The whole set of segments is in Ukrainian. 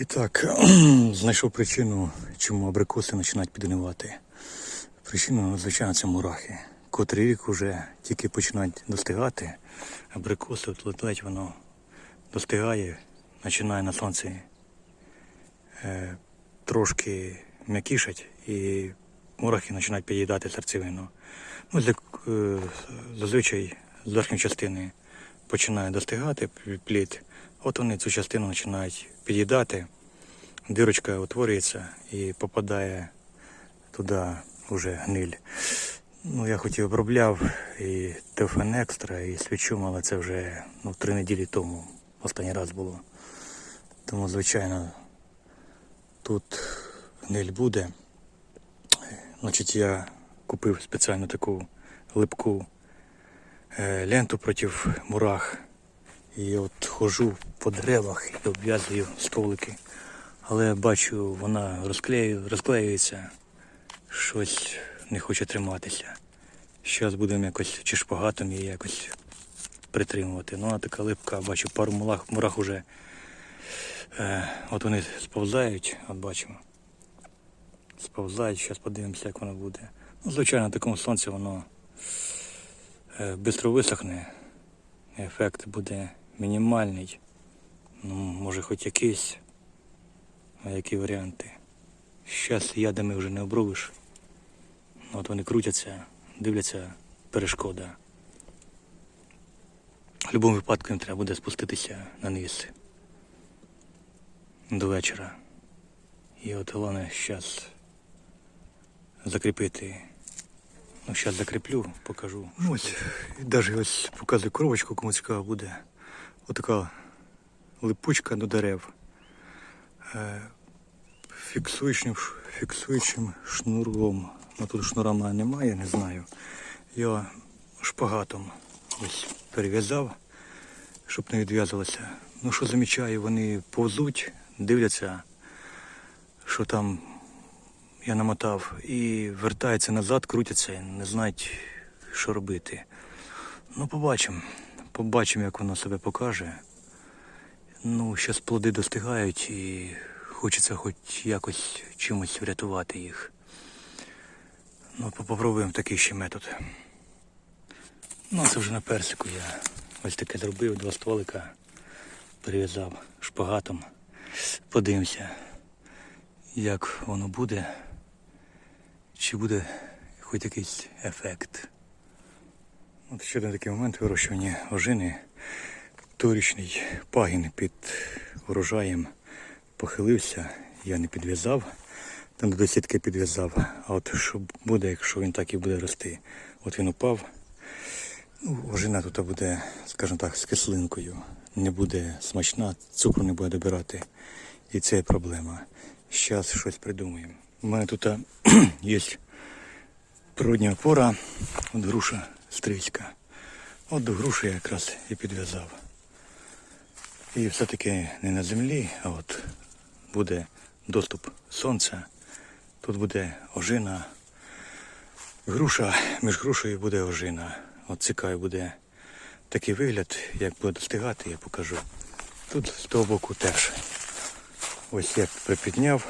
І так, знайшов причину, чому абрикоси починають підгнивати. Причина, звичайно, це мурахи. Котрий рік вже тільки починають достигати. Абрикоси от ледь воно достигає, починає на сонці е, трошки м'якішать і мурахи починають під'їдати серцевину. Ну, е, зазвичай з верхньої частини починає достигати плід. От вони цю частину починають під'їдати, дирочка утворюється і попадає туди вже гниль. Ну, я хоч і обробляв і Теофен Екстра, і свічу, але це вже ну, три неділі тому останній раз було. Тому, звичайно, тут гниль буде. Значить, я купив спеціально таку липку ленту проти мурах. І от хожу по деревах і обв'язую столики. Але бачу, вона розклею, розклеюється, щось не хоче триматися. Зараз будемо якось чи шпагатом її якось притримувати. Ну а така липка, бачу, пару мурах, мурах уже. Е, от вони сповзають, от бачимо. Сповзають, зараз подивимося, як воно буде. Ну, звичайно, на такому сонці воно е, швидко висохне. Ефект буде мінімальний. Ну, може хоч якийсь. А які варіанти? Зараз ядами вже не обробиш. От вони крутяться, дивляться перешкода. В будь-якому випадку їм треба буде спуститися на низ до вечора. І от головне зараз закріпити. Ну, зараз закріплю, покажу. Ну, ось, навіть ось показую коробочку, кому цікаво буде. Отака липучка до дерев. Е, Фіксуючим, фіксуючим шнуром. Ну тут шнура мене немає, не знаю. Я шпагатом ось перев'язав, щоб не відв'язалося. Ну що замічаю, вони повзуть, дивляться, що там я намотав, і вертаються назад, крутяться, не знають, що робити. Ну, побачимо. Побачимо, як воно себе покаже. Ну, зараз плоди достигають і хочеться хоч якось чимось врятувати їх. Ну, попробуємо такий ще метод. Ну, це вже на персику я ось таке зробив, два стволика перев'язав шпагатом. Подивимося, як воно буде. Чи буде хоч якийсь ефект. От ще один такий момент вирощування ожини. Торічний пагін під урожаєм похилився, я не підв'язав, там до сітки підв'язав. А от що буде, якщо він так і буде рости? От він упав. Ну, ожина тут буде, скажімо так, з кислинкою. Не буде смачна, цукру не буде добирати. І це проблема. Зараз щось придумаємо. У мене тут є природня опора, от груша стрийська. От до груші я якраз і підв'язав. І все-таки не на землі, а от буде доступ сонця. Тут буде ожина. Груша, між грушею буде ожина. От цікавий буде такий вигляд, як буде достигати, я покажу. Тут з того боку теж. Ось я припідняв,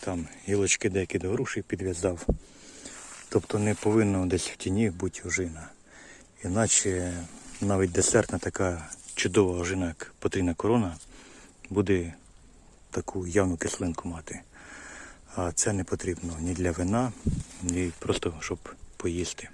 там гілочки деякі до груші підв'язав. Тобто не повинно десь в тіні бути ожина. Іначе навіть десертна така чудова ожина, як потрійна корона, буде таку явну кислинку мати. А це не потрібно ні для вина, ні просто щоб поїсти.